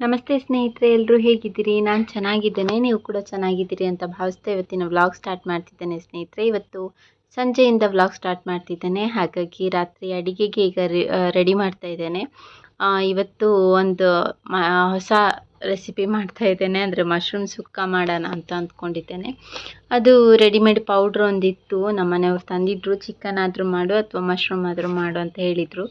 ನಮಸ್ತೆ ಸ್ನೇಹಿತರೆ ಎಲ್ಲರೂ ಹೇಗಿದ್ದೀರಿ? ನಾನು ಚೆನ್ನಾಗಿದ್ದೇನೆ, ನೀವು ಕೂಡ ಚೆನ್ನಾಗಿದ್ದೀರಿ ಅಂತ ಭಾವಿಸ್ತಾ ಇವತ್ತಿನ ವ್ಲಾಗ್ ಸ್ಟಾರ್ಟ್ ಮಾಡ್ತಿದ್ದೇನೆ ಸ್ನೇಹಿತರೆ. ಇವತ್ತು ಸಂಜೆಯಿಂದ ವ್ಲಾಗ್ ಸ್ಟಾರ್ಟ್ ಮಾಡ್ತಿದ್ದೇನೆ. ಹಾಗಾಗಿ ರಾತ್ರಿ ಅಡಿಗೆಗೆ ಈಗ ರೆಡಿ ಮಾಡ್ತಾ ಇದ್ದೇನೆ. ಇವತ್ತು ಒಂದು ಹೊಸ ರೆಸಿಪಿ ಮಾಡ್ತಾ ಇದ್ದೇನೆ. ಅಂದರೆ ಮಶ್ರೂಮ್ ಸುಕ್ಕ ಮಾಡೋಣ ಅಂತ ಅಂದ್ಕೊಂಡಿದ್ದೇನೆ. ಅದು ರೆಡಿಮೇಡ್ ಪೌಡ್ರ್ ಒಂದಿತ್ತು. ನಮ್ಮ ಮನೆಯವ್ರು ತಂದಿದ್ರು. ಚಿಕನ್ ಆದರೂ ಮಾಡು ಅಥವಾ ಮಶ್ರೂಮ್ ಆದರೂ ಮಾಡು ಅಂತ ಹೇಳಿದರು.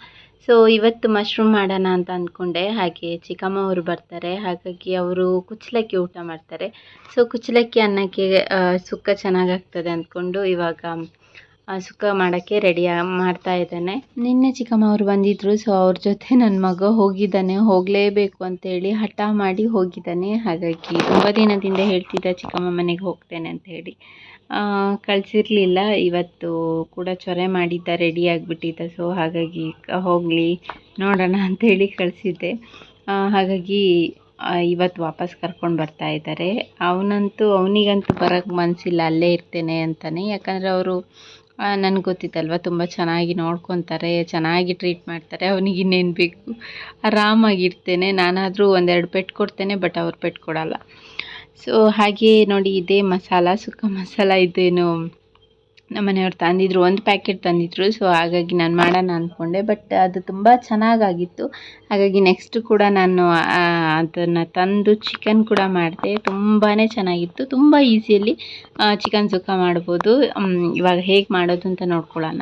ಸೊ ಇವತ್ತು ಮಶ್ರೂಮ್ ಮಾಡೋಣ ಅಂತ ಅಂದ್ಕೊಂಡೆ. ಹಾಗೆ ಚಿಕ್ಕಮ್ಮ ಅವರು ಬರ್ತಾರೆ. ಹಾಗಾಗಿ ಅವರು ಕುಚ್ಚಲಕ್ಕಿ ಊಟ ಮಾಡ್ತಾರೆ. ಸೊ ಕುಚ್ಚಲಕ್ಕಿ ಅನ್ನಕ್ಕೆ ಸುಕ್ಕ ಚೆನ್ನಾಗಾಗ್ತದೆ ಅಂದ್ಕೊಂಡು ಇವಾಗ ಸುಕ್ಕ ಮಾಡೋಕ್ಕೆ ರೆಡಿ ಮಾಡ್ತಾ ಇದ್ದಾನೆ. ನಿನ್ನೆ ಚಿಕ್ಕಮ್ಮ ಅವರು ಬಂದಿದ್ದರು ಸೊ ಅವ್ರ ಜೊತೆ ನನ್ನ ಮಗ ಹೋಗಿದ್ದಾನೆ. ಹೋಗಲೇಬೇಕು ಅಂತೇಳಿ ಹಠ ಮಾಡಿ ಹೋಗಿದ್ದಾನೆ. ಹಾಗಾಗಿ ತುಂಬ ದಿನದಿಂದ ಹೇಳ್ತಿದ್ದ ಚಿಕ್ಕಮ್ಮ ಮನೆಗೆ ಹೋಗ್ತೇನೆ ಅಂತ ಹೇಳಿ. ಕಳಿಸಿರ್ಲಿಲ್ಲ. ಇವತ್ತು ಕೂಡ ಚೊರೆ ಮಾಡಿದ್ದ ರೆಡಿ ಆಗಿಬಿಟ್ಟಿದ್ದ. ಸೊ ಹಾಗಾಗಿ ಹೋಗಲಿ, ನೋಡೋಣ ಅಂತೇಳಿ ಕಳಿಸಿದ್ದೆ. ಹಾಗಾಗಿ ಇವತ್ತು ವಾಪಸ್ ಕರ್ಕೊಂಡು ಬರ್ತಾ ಇದ್ದಾರೆ. ಅವನಂತೂ, ಅವನಿಗಂತೂ ಬರೋಕ್ಕೆ ಮನಸ್ಸಿಲ್ಲ ಅಲ್ಲೇ ಇರ್ತೇನೆ ಅಂತಾನೆ. ಯಾಕಂದರೆ ಅವರು ನನಗೆ ಗೊತ್ತಿತ್ತಲ್ವ, ತುಂಬ ಚೆನ್ನಾಗಿ ನೋಡ್ಕೊತಾರೆ, ಚೆನ್ನಾಗಿ ಟ್ರೀಟ್ ಮಾಡ್ತಾರೆ. ಅವನಿಗೆ ಇನ್ನೇನು ಬೇಕು? ಆರಾಮಾಗಿರ್ತೇನೆ. ನಾನಾದರೂ ಒಂದೆರಡು ಪೆಟ್ಟು ಕೊಡ್ತೇನೆ ಬಟ್ ಅವ್ರು ಪೆಟ್ಟು ಕೊಡಲ್ಲ. ಸೊ ಹಾಗೆ ನೋಡಿ ಇದೇ ಮಸಾಲ ಸುಕ್ಕ ಮಸಾಲ ಇದೇನು. ನಮ್ಮ ಮನೆಯವ್ರು ತಂದಿದ್ರು, ಒಂದು ಪ್ಯಾಕೆಟ್ ತಂದಿದ್ರು. ಸೊ ಹಾಗಾಗಿ ನಾನು ಮಾಡೋಣ ಅಂದ್ಕೊಂಡೆ ಬಟ್ ಅದು ತುಂಬ ಚೆನ್ನಾಗಾಗಿತ್ತು. ಹಾಗಾಗಿ ನೆಕ್ಸ್ಟ್ ಕೂಡ ನಾನು ಅದನ್ನು ತಂದು ಚಿಕನ್ ಕೂಡ ಮಾಡಿದೆ. ತುಂಬಾ ಚೆನ್ನಾಗಿತ್ತು. ತುಂಬ ಈಸಿಯಲ್ಲಿ ಚಿಕನ್ ಸುಕ್ಕ ಮಾಡ್ಬೋದು. ಇವಾಗ ಹೇಗೆ ಮಾಡೋದು ಅಂತ ನೋಡ್ಕೊಳ್ಳೋಣ.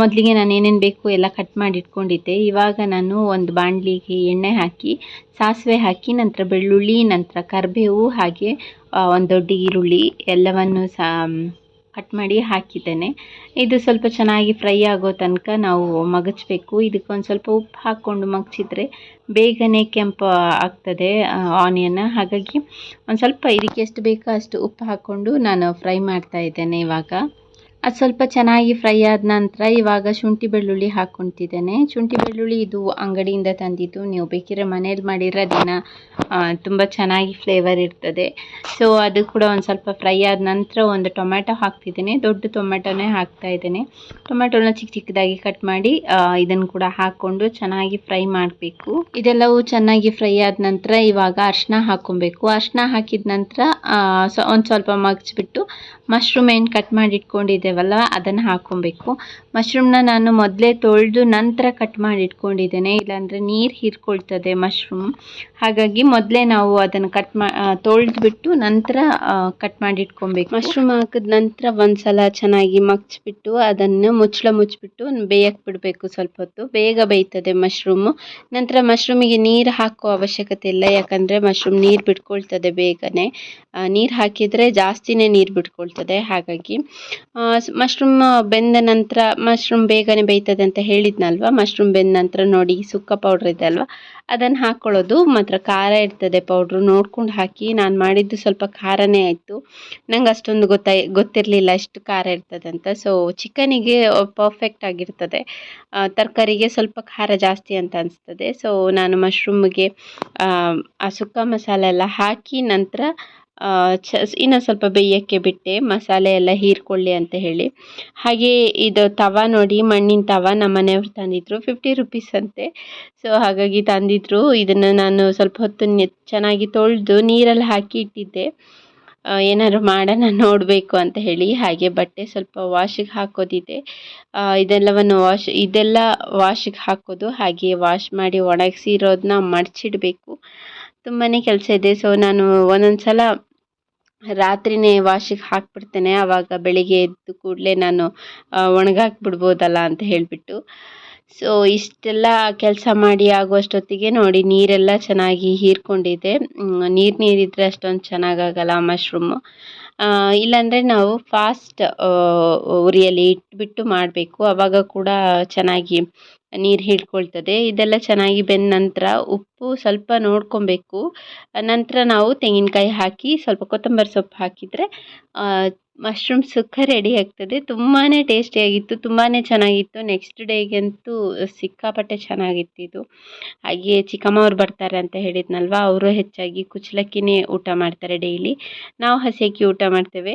ಮೊದಲಿಗೆ ನಾನು ಏನೇನು ಬೇಕು ಎಲ್ಲ ಕಟ್ ಮಾಡಿ ಇಟ್ಕೊಂಡಿದ್ದೆ. ಇವಾಗ ನಾನು ಒಂದು ಬಾಣಲಿಗೆ ಎಣ್ಣೆ ಹಾಕಿ, ಸಾಸಿವೆ ಹಾಕಿ, ನಂತರ ಬೆಳ್ಳುಳ್ಳಿ, ನಂತರ ಕರಿಬೇವು, ಹಾಗೆ ಒಂದು ದೊಡ್ಡ ಈರುಳ್ಳಿ ಎಲ್ಲವನ್ನು ಸಹ ಕಟ್ ಮಾಡಿ ಹಾಕಿದ್ದೇನೆ. ಇದು ಸ್ವಲ್ಪ ಚೆನ್ನಾಗಿ ಫ್ರೈ ಆಗೋ ತನಕ ನಾವು ಮಗಚಬೇಕು. ಇದಕ್ಕೊಂದು ಸ್ವಲ್ಪ ಉಪ್ಪು ಹಾಕ್ಕೊಂಡು ಮಗಚಿದ್ರೆ ಬೇಗನೆ ಕೆಂಪು ಆಗ್ತದೆ ಆನಿಯನ್ ಹಾಗಾಗಿ ಒಂದು ಸ್ವಲ್ಪ ಇದಕ್ಕೆ ಎಷ್ಟು ಬೇಕೋ ಅಷ್ಟು ಉಪ್ಪು ಹಾಕ್ಕೊಂಡು ನಾನು ಫ್ರೈ ಮಾಡ್ತಾ ಇದ್ದೇನೆ ಇವಾಗ. ಅದು ಸ್ವಲ್ಪ ಚೆನ್ನಾಗಿ ಫ್ರೈ ಆದ ನಂತರ ಇವಾಗ ಶುಂಠಿ ಬೆಳ್ಳುಳ್ಳಿ ಹಾಕ್ಕೊತಿದ್ದೇನೆ ಶುಂಠಿ ಬೆಳ್ಳುಳ್ಳಿ ಇದು ಅಂಗಡಿಯಿಂದ ತಂದಿದ್ದು. ನೀವು ಬೇಕಿದ್ರೆ ಮನೇಲಿ ಮಾಡಿದ್ರೆ ದಿನ ತುಂಬ ಚೆನ್ನಾಗಿ ಫ್ಲೇವರ್ ಇರ್ತದೆ. ಸೊ ಅದು ಕೂಡ ಒಂದು ಸ್ವಲ್ಪ ಫ್ರೈ ಆದ ನಂತರ ಒಂದು ಟೊಮ್ಯಾಟೊ ಹಾಕ್ತಿದ್ದೇನೆ. ದೊಡ್ಡ ಟೊಮ್ಯಾಟೊನೇ ಹಾಕ್ತಾ ಇದ್ದೇನೆ. ಟೊಮ್ಯಾಟೊನ ಚಿಕ್ಕ ಚಿಕ್ಕದಾಗಿ ಕಟ್ ಮಾಡಿ ಇದನ್ನು ಕೂಡ ಹಾಕ್ಕೊಂಡು ಚೆನ್ನಾಗಿ ಫ್ರೈ ಮಾಡಬೇಕು. ಇದೆಲ್ಲವೂ ಚೆನ್ನಾಗಿ ಫ್ರೈ ಆದ ನಂತರ ಇವಾಗ ಅರಿಶಿನ ಹಾಕ್ಕೊಬೇಕು ಅರಿಶಿನ ಹಾಕಿದ ನಂತರ ಒಂದು ಸ್ವಲ್ಪ ಮಗ್ಚಿಬಿಟ್ಟು ಮಶ್ರೂಮ್ ಏನು ಕಟ್ ಮಾಡಿ ಇಟ್ಕೊಂಡಿದ್ದೇವಲ್ಲ ಅದನ್ನು ಹಾಕ್ಕೊಬೇಕು. ಮಶ್ರೂಮ್ನ ನಾನು ಮೊದಲೇ ತೊಳೆದು ನಂತರ ಕಟ್ ಮಾಡಿ ಇಟ್ಕೊಂಡಿದ್ದೇನೆ. ಇಲ್ಲಾಂದರೆ ನೀರು ಹೀರ್ಕೊಳ್ತದೆ ಮಶ್ರೂಮ್. ಹಾಗಾಗಿ ಮೊದಲೇ ನಾವು ಅದನ್ನು ಕಟ್ ಮಾ ತೊಳೆದ್ಬಿಟ್ಟು ನಂತರ ಕಟ್ ಮಾಡಿ ಇಟ್ಕೊಬೇಕು. ಮಶ್ರೂಮ್ ಹಾಕಿದ ನಂತರ ಒಂದು ಸಲ ಚೆನ್ನಾಗಿ ಮಗ್ಚಿಬಿಟ್ಟು ಅದನ್ನು ಮುಚ್ಚಳ ಮುಚ್ಚಿಬಿಟ್ಟು ಬೇಯಕ್ಕೆ ಬಿಡಬೇಕು ಸ್ವಲ್ಪ ಹೊತ್ತು. ಬೇಗ ಬೇಯ್ತದೆ ಮಶ್ರೂಮು. ನಂತರ ಮಶ್ರೂಮಿಗೆ ನೀರು ಹಾಕೋ ಅವಶ್ಯಕತೆ ಇಲ್ಲ. ಯಾಕಂದರೆ ಮಶ್ರೂಮ್ ನೀರು ಬಿಟ್ಕೊಳ್ತದೆ ಬೇಗನೆ. ನೀರು ಹಾಕಿದರೆ ಜಾಸ್ತಿನೇ ನೀರು ಬಿಟ್ಕೊಳ್ತದೆ. ಹಾಗಾಗಿ ಮಶ್ರೂಮ್ ಬೆಂದ ನಂತರ ಮಶ್ರೂಮ್ ಬೇಗನೆ ಬೇಯ್ತದೆ ಅಂತ ಹೇಳಿದ್ನಲ್ವ? ಮಶ್ರೂಮ್ ಬೆಂದ ನಂತರ ನೋಡಿ, ಸುಕ್ಕ ಪೌಡ್ರ್ ಇದೆ ಅಲ್ವಾ? ಅದನ್ನು ಹಾಕ್ಕೊಳ್ಳೋದು ಮಾತ್ರ, ಖಾರ ಇರ್ತದೆ ಪೌಡ್ರು ನೋಡ್ಕೊಂಡು ಹಾಕಿ, ನಾನು ಮಾಡಿದ್ದು ಸ್ವಲ್ಪ ಖಾರನೇ ಆಯಿತು. ನಂಗೆ ಅಷ್ಟೊಂದು ಗೊತ್ತಾಯ್ ಗೊತ್ತಿರಲಿಲ್ಲ ಎಷ್ಟು ಖಾರ ಇರ್ತದೆ ಅಂತ. ಸೊ ಚಿಕನಿಗೆ ಪರ್ಫೆಕ್ಟ್ ಆಗಿರ್ತದೆ. ತರಕಾರಿಗೆ ಸ್ವಲ್ಪ ಖಾರ ಜಾಸ್ತಿ ಅಂತ ಅನಿಸ್ತದೆ. ಸೊ ನಾನು ಮಶ್ರೂಮ್ಗೆ ಆ ಸುಕ್ಕ ಮಸಾಲೆ ಎಲ್ಲ ಹಾಕಿ ನಂತರ ಚ ಇನ್ನೊಂದು ಸ್ವಲ್ಪ ಬೇಯೋಕ್ಕೆ ಬಿಟ್ಟೆ, ಮಸಾಲೆ ಎಲ್ಲ ಹೀರ್ಕೊಳ್ಳಿ ಅಂತ ಹೇಳಿ. ಹಾಗೆ ಇದು ತವ ನೋಡಿ, ಮಣ್ಣಿನ ತವ ನಮ್ಮ ಮನೆಯವ್ರು ತಂದಿದ್ರು ಫಿಫ್ಟಿ ರುಪೀಸ್ ಅಂತೆ. ಸೊ ಹಾಗಾಗಿ ತಂದಿದ್ರು. ಇದನ್ನು ನಾನು ಸ್ವಲ್ಪ ಹೊತ್ತು ಚೆನ್ನಾಗಿ ತೊಳೆದು ನೀರಲ್ಲಿ ಹಾಕಿ ಇಟ್ಟಿದ್ದೆ. ಏನಾದ್ರು ಮಾಡೋಣ ನೋಡಬೇಕು ಅಂತ ಹೇಳಿ. ಹಾಗೆ ಬಟ್ಟೆ ಸ್ವಲ್ಪ ವಾಶಿಗೆ ಹಾಕೋದಿದೆ. ಇದೆಲ್ಲವನ್ನು ವಾಶ್, ಇದೆಲ್ಲ ವಾಶಿಗೆ ಹಾಕೋದು, ಹಾಗೆ ವಾಶ್ ಮಾಡಿ ಒಣಗಿಸಿರೋದನ್ನ ಮಡಚಿಡಬೇಕು. ತುಂಬಾ ಕೆಲಸ ಇದೆ. ಸೊ ನಾನು ಒಂದೊಂದು ಸಲ ರಾತ್ರಿನೇ ವಾಶಿಗೆ ಹಾಕ್ಬಿಡ್ತೇನೆ. ಆವಾಗ ಬೆಳಿಗ್ಗೆ ಎದ್ದು ಕೂಡಲೇ ನಾನು ಒಣಗಾಕಿ ಬಿಡ್ಬೋದಲ್ಲ ಅಂತ ಹೇಳಿಬಿಟ್ಟು. ಸೊ ಇಷ್ಟೆಲ್ಲ ಕೆಲಸ ಮಾಡಿ ಆಗುವಷ್ಟೊತ್ತಿಗೆ ನೋಡಿ ನೀರೆಲ್ಲ ಚೆನ್ನಾಗಿ ಹೀರ್ಕೊಂಡಿದೆ. ನೀರು ನೀರಿದ್ರೆ ಅಷ್ಟೊಂದು ಚೆನ್ನಾಗಾಗಲ್ಲ ಮಶ್ರೂಮು. ಇಲ್ಲಾಂದರೆ ನಾವು ಫಾಸ್ಟ್ ಉರಿಯಲ್ಲಿ ಇಟ್ಬಿಟ್ಟು ಮಾಡಬೇಕು. ಆವಾಗ ಕೂಡ ಚೆನ್ನಾಗಿ ನೀರು ಹಿಡ್ಕೊಳ್ತದೆ ಇದೆಲ್ಲ ಚೆನ್ನಾಗಿ ಬೆಂದ ನಂತರ ಉಪ್ಪು ಸ್ವಲ್ಪ ನೋಡ್ಕೊಬೇಕು. ನಂತರ ನಾವು ತೆಂಗಿನಕಾಯಿ ಹಾಕಿ ಸ್ವಲ್ಪ ಕೊತ್ತಂಬರಿ ಸೊಪ್ಪು ಹಾಕಿದರೆ ಮಶ್ರೂಮ್ ಸುಕ್ಕ ರೆಡಿ ಆಗ್ತದೆ. ತುಂಬಾ ಟೇಸ್ಟಿಯಾಗಿತ್ತು ತುಂಬಾ ಚೆನ್ನಾಗಿತ್ತು. ನೆಕ್ಸ್ಟ್ ಡೇಗಂತೂ ಸಿಕ್ಕಾಪಟ್ಟೆ ಚೆನ್ನಾಗಿತ್ತು ಇದು. ಹಾಗೆ ಚಿಕ್ಕಮ್ಮ ಅವ್ರು ಬರ್ತಾರೆ ಅಂತ ಹೇಳಿದ್ನಲ್ವ, ಅವರು ಹೆಚ್ಚಾಗಿ ಕುಚ್ಚಲಕ್ಕಿನೇ ಊಟ ಮಾಡ್ತಾರೆ ಡೈಲಿ ನಾವು ಹಸಿ ಊಟ ಮಾಡ್ತೇವೆ.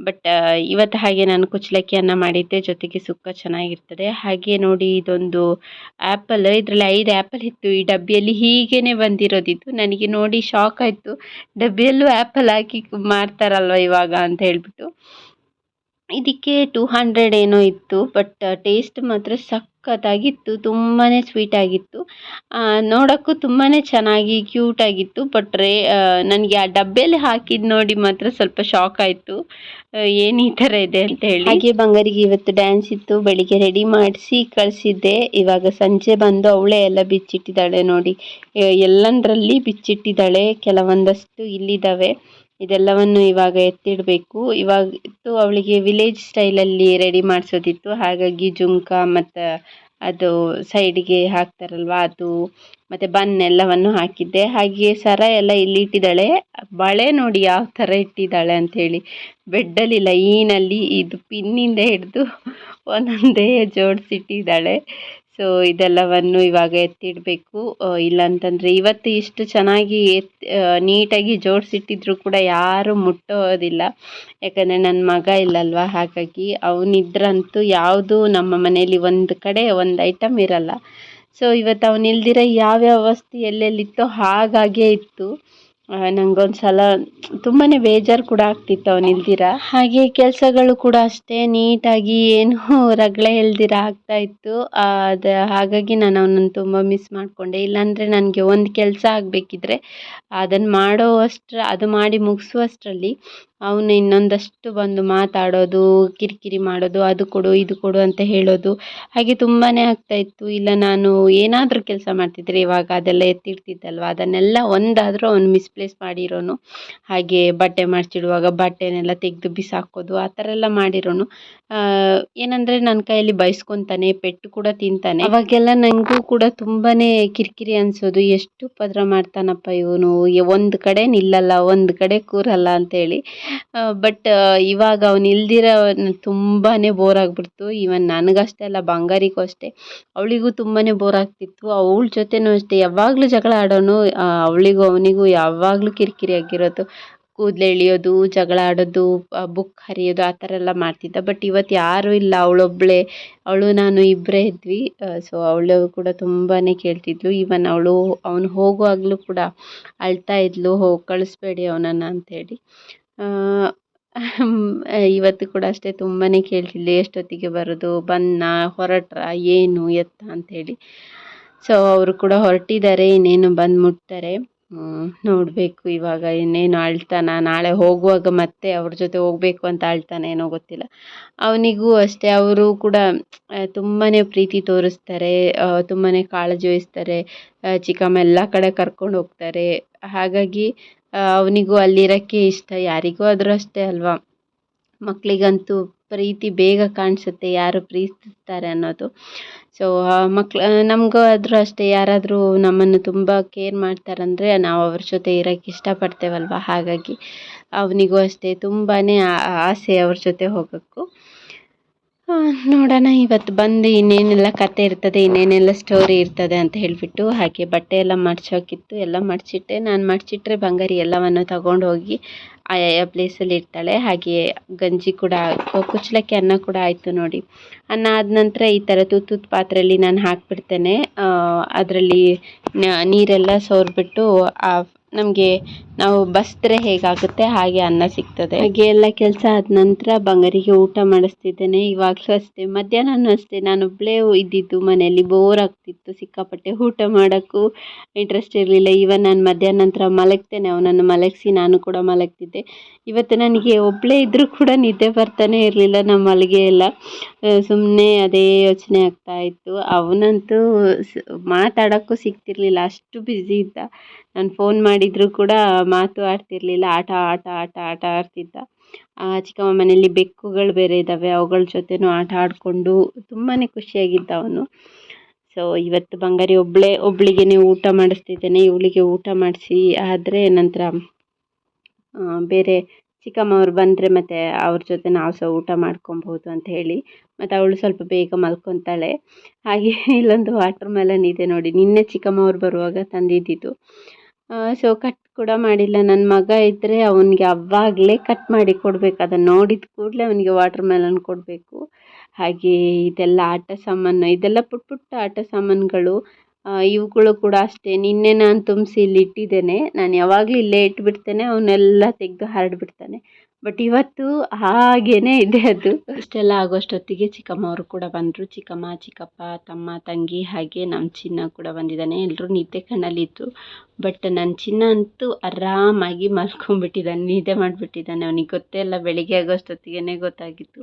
ಬಟ್ ಇವತ್ತು ಹಾಗೆ ನಾನು ಕುಚ್ಚಲಕ್ಕಿ ಅನ್ನ ಮಾಡಿದ್ದೆ, ಜೊತೆಗೆ ಸುಕ್ಕ ಚೆನ್ನಾಗಿರ್ತದೆ. ಹಾಗೆ ನೋಡಿ ಇದೊಂದು ಆ್ಯಪಲ್ ಇದರಲ್ಲಿ ಐದು ಆ್ಯಪಲ್ ಇತ್ತು. ಈ ಡಬ್ಬಿಯಲ್ಲಿ ಹೀಗೇ ಬಂದಿರೋದಿತ್ತು. ನನಗೆ ನೋಡಿ ಶಾಕ್ ಆಯಿತು. ಡಬ್ಬಿಯಲ್ಲೂ ಆ್ಯಪಲ್ ಹಾಕಿ ಮಾರ್ತಾರಲ್ವ ಇವಾಗ ಅಂತ ಹೇಳಿಬಿಟ್ಟು. ಇದಕ್ಕೆ ಟೂ ಹಂಡ್ರೆಡ್ ಏನೋ ಇತ್ತು ಬಟ್ ಟೇಸ್ಟ್ ಮಾತ್ರ ಸಖತ್ತಾಗಿತ್ತು ತುಂಬಾ ಸ್ವೀಟ್ ಆಗಿತ್ತು. ನೋಡೋಕ್ಕೂ ತುಂಬಾ ಚೆನ್ನಾಗಿ ಕ್ಯೂಟ್ ಆಗಿತ್ತು ಬಟ್ ರೇ ನನಗೆ ಆ ಡಬ್ಬೆಯಲ್ಲಿ ಹಾಕಿದ್ದು ನೋಡಿ ಮಾತ್ರ ಸ್ವಲ್ಪ ಶಾಕ್ ಆಯಿತು. ಏನು ಈ ಥರ ಇದೆ ಅಂತ ಹೇಳಿ. ಹಾಗೆ ಬಂಗಾರಿಗೆ ಇವತ್ತು ಡ್ಯಾನ್ಸ್ ಇತ್ತು, ಬೆಳಿಗ್ಗೆ ರೆಡಿ ಮಾಡಿಸಿ ಕಳಿಸಿದ್ದೆ. ಇವಾಗ ಸಂಜೆ ಬಂದು ಅವಳೇ ಎಲ್ಲ ಬಿಚ್ಚಿಟ್ಟಿದ್ದಾಳೆ ನೋಡಿ. ಎಲ್ಲಂದರಲ್ಲಿ ಬಿಚ್ಚಿಟ್ಟಿದ್ದಾಳೆ, ಕೆಲವೊಂದಷ್ಟು ಇಲ್ಲಿದ್ದಾವೆ. ಇದೆಲ್ಲವನ್ನು ಇವಾಗ ಎತ್ತಿಡಬೇಕು. ಇತ್ತು ಅವಳಿಗೆ ವಿಲೇಜ್ ಸ್ಟೈಲಲ್ಲಿ ರೆಡಿ ಮಾಡಿಸೋದಿತ್ತು. ಹಾಗಾಗಿ ಜುಮ್ಕ ಮತ್ತು ಅದು ಸೈಡಿಗೆ ಹಾಕ್ತಾರಲ್ವ ಅದು, ಮತ್ತು ಬನ್ ಎಲ್ಲವನ್ನು ಹಾಕಿದ್ದೆ. ಹಾಗೆ ಸರ ಎಲ್ಲ ಇಲ್ಲಿ ಇಟ್ಟಿದ್ದಾಳೆ. ಬಳೆ ನೋಡಿ ಯಾವ ಥರ ಇಟ್ಟಿದ್ದಾಳೆ ಅಂಥೇಳಿ ಬೆಡ್ಡಲ್ಲಿ ಲೈನಲ್ಲಿ ಇದು ಪಿನ್ನಿಂದ ಹಿಡಿದು ಒಂದೊಂದೇ ಜೋಡಿಸಿಟ್ಟಿದ್ದಾಳೆ ಸೊ ಇದೆಲ್ಲವನ್ನು ಇವಾಗ ಎತ್ತಿಡಬೇಕು. ಇಲ್ಲಾಂತಂದರೆ ಇವತ್ತು ಇಷ್ಟು ಚೆನ್ನಾಗಿ ಎತ್ ನೀಟಾಗಿ ಜೋಡಿಸಿಟ್ಟಿದ್ರು ಕೂಡ ಯಾರೂ ಮುಟ್ಟೋದಿಲ್ಲ. ಯಾಕಂದರೆ ನನ್ನ ಮಗ ಇಲ್ಲಲ್ವ? ಹಾಗಾಗಿ ಅವನಿದ್ರಂತೂ ಯಾವುದು ನಮ್ಮ ಮನೆಯಲ್ಲಿ ಒಂದು ಕಡೆ ಒಂದು ಐಟಮ್ ಇರಲ್ಲ. ಸೊ ಇವತ್ತು ಅವನಿಲ್ದಿರ ಯಾವ್ಯಾವ ವಸ್ತು ಎಲ್ಲೆಲ್ಲಿತ್ತೋ ಹಾಗಾಗೇ ಇತ್ತು. ನಂಗೊಂದು ಸಲ ತುಂಬಾ ಬೇಜಾರು ಕೂಡ ಆಗ್ತಿತ್ತು ಅವ್ನು ಇಲ್ದಿರ. ಹಾಗೆ ಕೆಲಸಗಳು ಕೂಡ ಅಷ್ಟೇ, ನೀಟಾಗಿ ಏನು ರಗಳೆ ಇಲ್ದಿರ ಆಗ್ತಾ ಇತ್ತು. ಅದು, ಹಾಗಾಗಿ ನಾನು ಅವನನ್ನು ತುಂಬ ಮಿಸ್ ಮಾಡಿಕೊಂಡೆ. ಇಲ್ಲಾಂದರೆ ನನಗೆ ಒಂದು ಕೆಲಸ ಆಗಬೇಕಿದ್ರೆ ಅದನ್ನು ಮಾಡೋ ಅಷ್ಟ್ರ ಅದು ಮಾಡಿ ಮುಗಿಸುವಷ್ಟರಲ್ಲಿ ಅವನು ಇನ್ನೊಂದಷ್ಟು ಬಂದು ಮಾತಾಡೋದು, ಕಿರಿಕಿರಿ ಮಾಡೋದು, ಅದು ಕೊಡು, ಇದು ಕೊಡು ಅಂತ ಹೇಳೋದು, ಹಾಗೆ ತುಂಬಾ ಆಗ್ತಾಯಿತ್ತು ಇಲ್ಲ ನಾನು ಏನಾದರೂ ಕೆಲಸ ಮಾಡ್ತಿದ್ರೆ ಇವಾಗ ಅದೆಲ್ಲ ಎತ್ತಿಡ್ತಿದ್ದಲ್ವ? ಅದನ್ನೆಲ್ಲ ಒಂದಾದರೂ ಅವನು ಮಿಸ್ಪ್ಲೇಸ್ ಮಾಡಿರೋನು. ಹಾಗೆ ಬಟ್ಟೆ ಮಡ್ಚಿಡುವಾಗ ಬಟ್ಟೆನೆಲ್ಲ ತೆಗೆದು ಬಿಸಾಕೋದು, ಆ ಥರ ಎಲ್ಲ ಮಾಡಿರೋನು. ಏನಂದರೆ ನನ್ನ ಕೈಯಲ್ಲಿ ಬೈಸ್ಕೊತಾನೆ, ಪೆಟ್ಟು ಕೂಡ ತಿಂತಾನೆ. ಅವಾಗೆಲ್ಲ ನನಗೂ ಕೂಡ ತುಂಬಾ ಕಿರಿಕಿರಿ ಅನಿಸೋದು, ಎಷ್ಟು ಪದ್ರ ಮಾಡ್ತಾನಪ್ಪ ಇವನು? ಒಂದು ಕಡೆ ನಿಲ್ಲಲ್ಲ, ಒಂದು ಕಡೆ ಕೂರಲ್ಲ ಅಂತೇಳಿ. ಬಟ್ ಇವಾಗ ಅವನು ಇಲ್ದಿರೋ ತುಂಬಾ ಬೋರ್ ಆಗಿಬಿಡ್ತು. ಇವನ್ ನನಗಷ್ಟೇ ಅಲ್ಲ, ಬಂಗಾರಿಗೂ ಅಷ್ಟೇ. ಅವಳಿಗೂ ತುಂಬಾ ಬೋರ್ ಆಗ್ತಿತ್ತು. ಅವಳ ಜೊತೆನೂ ಅಷ್ಟೇ. ಯಾವಾಗಲೂ ಜಗಳ ಆಡೋನು ಅವಳಿಗೂ ಅವನಿಗೂ ಯಾವಾಗಲೂ ಕಿರಿಕಿರಿ ಆಗಿರೋದು. ಕೂದಲು ಎಳೆಯೋದು, ಜಗಳ ಆಡೋದು ಬುಕ್ ಹರಿಯೋದು, ಆ ಥರ ಎಲ್ಲ ಮಾಡ್ತಿದ್ದ. ಬಟ್ ಇವತ್ತು ಯಾರೂ ಇಲ್ಲ. ಅವಳೊಬ್ಬಳೇ ಅವಳು, ನಾನು ಇಬ್ಬರೇ ಇದ್ವಿ. ಸೊ ಅವಳು ಕೂಡ ತುಂಬಾ ಕೇಳ್ತಿದ್ಲು. ಈವನ್ ಅವಳು, ಅವನು ಹೋಗುವಾಗಲೂ ಕೂಡ ಅಳ್ತಾ ಇದ್ಲು. ಹೋಗಿ ಕಳಿಸ್ಬೇಡಿ ಅವನನ್ನು ಅಂಥೇಳಿ ಇವತ್ತು ಕೂಡ ಅಷ್ಟೇ ತುಂಬಾ ಕೇಳ್ತಿದ್ಲು. ಎಷ್ಟೊತ್ತಿಗೆ ಬರೋದು? ಬನ್ನ ಹೊರಟ್ರಾ? ಏನು? ಎತ್ತ? ಅಂಥೇಳಿ ಸೊ ಅವರು ಕೂಡ ಹೊರಟಿದ್ದಾರೆ. ಇನ್ನೇನು ಬಂದು ಮುಟ್ತಾರೆ ನೋಡಬೇಕು ಇವಾಗ ಇನ್ನೇನು ಅಳ್ತಾನ ನಾಳೆ ಹೋಗುವಾಗ ಮತ್ತೆ ಅವ್ರ ಜೊತೆ ಹೋಗಬೇಕು ಅಂತ ಅಳ್ತಾನೆ ಏನೋ ಗೊತ್ತಿಲ್ಲ. ಅವನಿಗೂ ಅಷ್ಟೇ, ಅವರು ಕೂಡ ತುಂಬಾ ಪ್ರೀತಿ ತೋರಿಸ್ತಾರೆ ತುಂಬಾ ಕಾಳಜಿ ವಹಿಸ್ತಾರೆ ಚಿಕ್ಕಮ್ಮ ಎಲ್ಲ ಕಡೆ ಕರ್ಕೊಂಡು ಹೋಗ್ತಾರೆ. ಹಾಗಾಗಿ ಅವನಿಗೂ ಅಲ್ಲಿರೋಕ್ಕೆ ಇಷ್ಟ. ಯಾರಿಗೂ ಆದರೂ ಅಷ್ಟೇ ಅಲ್ವಾ? ಮಕ್ಕಳಿಗಂತೂ ಪ್ರೀತಿ ಬೇಗ ಕಾಣಿಸುತ್ತೆ, ಯಾರು ಪ್ರೀತಿಸ್ತಾರೆ ಅನ್ನೋದು. ಸೊ ಮಕ್ಳು ನಮಗೂ ಆದರೂ ಅಷ್ಟೇ, ಯಾರಾದರೂ ನಮ್ಮನ್ನು ತುಂಬ ಕೇರ್ ಮಾಡ್ತಾರಂದರೆ ನಾವು ಅವ್ರ ಜೊತೆ ಇರೋಕ್ಕೆ ಇಷ್ಟಪಡ್ತೇವಲ್ವ? ಹಾಗಾಗಿ ಅವನಿಗೂ ಅಷ್ಟೇ ತುಂಬಾ ಆಸೆ ಅವ್ರ ಜೊತೆ ಹೋಗೋಕ್ಕೂ. ನೋಡೋಣ, ಇವತ್ತು ಬಂದು ಇನ್ನೇನೆಲ್ಲ ಕತೆ ಇರ್ತದೆ, ಇನ್ನೇನೆಲ್ಲ ಸ್ಟೋರಿ ಇರ್ತದೆ ಅಂತ ಹೇಳಿಬಿಟ್ಟು ಹಾಗೆ ಬಟ್ಟೆ ಎಲ್ಲ ಮಡ್ಚೋಕಿತ್ತು, ಎಲ್ಲ ಮಡಚಿಟ್ಟೆ. ನಾನು ಮಡಚಿಟ್ರೆ ಬಂಗಾರಿ ಎಲ್ಲವನ್ನು ತಗೊಂಡು ಹೋಗಿ ಆಯಾಯ ಪ್ಲೇಸಲ್ಲಿ ಇರ್ತಾಳೆ. ಹಾಗೆ ಗಂಜಿ ಕೂಡ, ಕುಚ್ಚಲಕ್ಕಿ ಅನ್ನ ಕೂಡ ಆಯಿತು ನೋಡಿ. ಅನ್ನ ಆದ ನಂತರ ಈ ಥರ ತುತ್ತು ಪಾತ್ರೆಯಲ್ಲಿ ನಾನು ಹಾಕಿಬಿಡ್ತೇನೆ. ಅದರಲ್ಲಿ ನೀರೆಲ್ಲ ಸೋರ್ಬಿಟ್ಟು ನಮಗೆ ನಾವು ಬಸಿದ್ರೆ ಹೇಗಾಗುತ್ತೆ? ಹಾಗೆ ಅನ್ನ ಸಿಗ್ತದೆ. ಹಾಗೆ ಎಲ್ಲ ಕೆಲಸ ಆದ ನಂತರ ಬಂಗಾರಿಗೆ ಊಟ ಮಾಡಿಸ್ತಿದ್ದೇನೆ. ಇವಾಗಲೂ ಅಷ್ಟೇ. ಮಧ್ಯಾಹ್ನನೂ ಅಷ್ಟೇ. ಒಬ್ಬಳೇ ಇದ್ದಿದ್ದು ಮನೆಯಲ್ಲಿ. ಬೋರ್ ಆಗ್ತಿತ್ತು ಸಿಕ್ಕಾಪಟ್ಟೆ ಊಟ ಮಾಡೋಕ್ಕೂ ಇಂಟ್ರೆಸ್ಟ್ ಇರಲಿಲ್ಲ. ಇವನ್ ನಾನು ಮಧ್ಯಾಹ್ನ ನಂತರ ಮಲಗ್ತೇನೆ. ಅವನನ್ನು ಮಲಗಿಸಿ ನಾನು ಕೂಡ ಮಲಗ್ತಿದ್ದೆ. ಇವತ್ತು ನನಗೆ ಒಬ್ಬಳೇ ಇದ್ದರೂ ಕೂಡ ನಿದ್ದೆ ಬರ್ತಾನೆ ಇರಲಿಲ್ಲ ನಮ್ಮ ಮಲಗೆ ಎಲ್ಲ. ಸುಮ್ಮನೆ ಅದೇ ಯೋಚನೆ ಆಗ್ತಾ ಇತ್ತು. ಅವನಂತೂ ಮಾತಾಡೋಕ್ಕೂ ಸಿಗ್ತಿರ್ಲಿಲ್ಲ. ಅಷ್ಟು ಬ್ಯುಸಿ ಇದ್ದ. ನಾನು ಫೋನ್ ಮಾಡಿದರೂ ಕೂಡ ಮಾತು ಆಡ್ತಿರಲಿಲ್ಲ, ಆಟ ಆಟ ಆಟ ಆಟ ಆಡ್ತಿದ್ದ. ಚಿಕ್ಕಮ್ಮ ಮನೆಯಲ್ಲಿ ಬೆಕ್ಕುಗಳು ಬೇರೆ ಇದ್ದಾವೆ ಅವುಗಳ ಜೊತೆನೂ ಆಟ ಆಡಿಕೊಂಡು ತುಂಬಾ ಖುಷಿಯಾಗಿದ್ದ ಅವನು. ಸೊ ಇವತ್ತು ಬಂಗಾರಿ ಒಬ್ಬಳೇ ಒಬ್ಬಳಿಗೆ ಊಟ ಮಾಡಿಸ್ತಿದ್ದೇನೆ, ಇವಳಿಗೆ ಊಟ ಮಾಡಿಸಿ, ಆದರೆ ನಂತರ ಬೇರೆ ಚಿಕ್ಕಮ್ಮವ್ರು ಬಂದರೆ ಮತ್ತು ಅವ್ರ ಜೊತೆ ನಾವು ಸಹ ಊಟ ಮಾಡ್ಕೊಬೋದು ಅಂತ ಹೇಳಿ, ಮತ್ತು ಅವಳು ಸ್ವಲ್ಪ ಬೇಗ ಮಲ್ಕೊತಾಳೆ. ಹಾಗೆ ಇಲ್ಲೊಂದು ವಾಟರ್ ಮೆಲನ್ ಇದೆ ನೋಡಿ, ನಿನ್ನೆ ಚಿಕ್ಕಮ್ಮವ್ರು ಬರುವಾಗ ತಂದಿದ್ದಿದ್ದು. ಸೊ ಕಟ್ ಕೂಡ ಮಾಡಿಲ್ಲ. ನನ್ನ ಮಗ ಇದ್ದರೆ ಅವನಿಗೆ ಅವಾಗಲೇ ಕಟ್ ಮಾಡಿ ಕೊಡಬೇಕು. ಅದನ್ನು ನೋಡಿದ ಕೂಡಲೇ ಅವನಿಗೆ ವಾಟರ್ ಮೆಲನ್ ಕೊಡಬೇಕು. ಹಾಗೆ ಇದೆಲ್ಲ ಆಟ ಸಾಮಾನು, ಇದೆಲ್ಲ ಪುಟ್ಟ ಪುಟ್ಟ ಆಟ ಸಾಮಾನುಗಳು. ಇವುಗಳು ಕೂಡ ಅಷ್ಟೇ. ನಿನ್ನೆ ನಾನು ತುಂಬಿಸಿ ಇಲ್ಲಿ ಇಟ್ಟಿದ್ದೇನೆ. ನಾನು ಯಾವಾಗಲೂ ಇಲ್ಲೇ ಇಟ್ಬಿಡ್ತೇನೆ. ಅವನ್ನೆಲ್ಲ ತೆಗೆದು ಹರಡ್ಬಿಡ್ತಾನೆ. ಬಟ್ ಇವತ್ತು ಹಾಗೇನೇ ಇದೆ ಅದು. ಇಷ್ಟೆಲ್ಲ ಆಗೋಷ್ಟೊತ್ತಿಗೆ ಚಿಕ್ಕಮ್ಮವರು ಕೂಡ ಬಂದರು. ಚಿಕ್ಕಮ್ಮ, ಚಿಕ್ಕಪ್ಪ, ತಮ್ಮ, ತಂಗಿ ಹಾಗೆ ನಮ್ಮ ಚಿನ್ನ ಕೂಡ ಬಂದಿದ್ದಾನೆ. ಎಲ್ಲರೂ ನಿದ್ದೆ ಕಣ್ಣಲ್ಲಿತ್ತು. ಬಟ್ ನನ್ನ ಚಿನ್ನ ಅಂತೂ ಆರಾಮಾಗಿ ಮಲ್ಕೊಂಡ್ಬಿಟ್ಟಿದ್ದಾನೆ. ನಿದ್ದೆ ಮಾಡಿಬಿಟ್ಟಿದ್ದಾನೆ ಅವನಿಗೆ. ಗೊತ್ತೇ ಇಲ್ಲ ಬೆಳಿಗ್ಗೆ ಆಗೋಷ್ಟೊತ್ತಿಗೆ ಗೊತ್ತಾಗಿತ್ತು.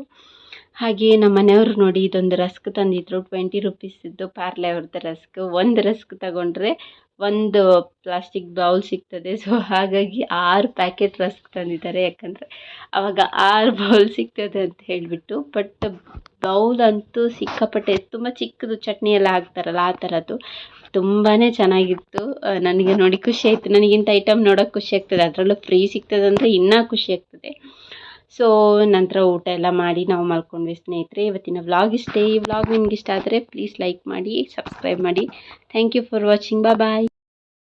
ಹಾಗೆ ನಮ್ಮ ಮನೆಯವರು ನೋಡಿ ಇದೊಂದು ರಸ್ಕ್ ತಂದಿದ್ರು. ಟ್ವೆಂಟಿ ರುಪೀಸಿದ್ದು ಪಾರ್ಲೆ ಅವ್ರದ್ದು ರಸ್ಕ್. ಒಂದು ರಸ್ಕ್ ತಗೊಂಡ್ರೆ ಒಂದು ಪ್ಲಾಸ್ಟಿಕ್ ಬೌಲ್ ಸಿಗ್ತದೆ. ಸೊ ಹಾಗಾಗಿ ಆರು ಪ್ಯಾಕೆಟ್ ರಸ್ಕ್ ತಂದಿದ್ದಾರೆ. ಯಾಕಂದರೆ ಆವಾಗ ಆರು ಬೌಲ್ ಸಿಗ್ತದೆ ಅಂತ ಹೇಳಿಬಿಟ್ಟು ಬಟ್ ಬೌಲ್ ಅಂತೂ ಸಿಕ್ಕಾಪಟ್ಟೆ ತುಂಬ ಚಿಕ್ಕದು. ಚಟ್ನಿ ಎಲ್ಲ ಹಾಕ್ತಾರಲ್ಲ, ಆ ಥರದ್ದು ತುಂಬಾ ಚೆನ್ನಾಗಿತ್ತು. ನನಗೆ ನೋಡಿ ಖುಷಿ ಆಯಿತು. ನನಗಿಂತ ಐಟಮ್ ನೋಡೋಕೆ ಖುಷಿ ಆಗ್ತದೆ. ಅದರಲ್ಲೂ ಫ್ರೀ ಸಿಗ್ತದೆ ಅಂದರೆ ಇನ್ನೂ ಖುಷಿ ಆಗ್ತದೆ. ಸೊ ನಂತರ ಊಟ ಎಲ್ಲ ಮಾಡಿ ನಾವು ಮಲ್ಕೊಂಡ್ವಿ ಸ್ನೇಹಿತರೆ. ಇವತ್ತಿನ ವ್ಲಾಗ್ ಇಷ್ಟೇ. ಈ ವ್ಲಾಗ್ ನಿಮ್ಗೆ ಇಷ್ಟ ಆದರೆ ಪ್ಲೀಸ್ ಲೈಕ್ ಮಾಡಿ ಸಬ್ಸ್ಕ್ರೈಬ್ ಮಾಡಿ. Thank you for watching bye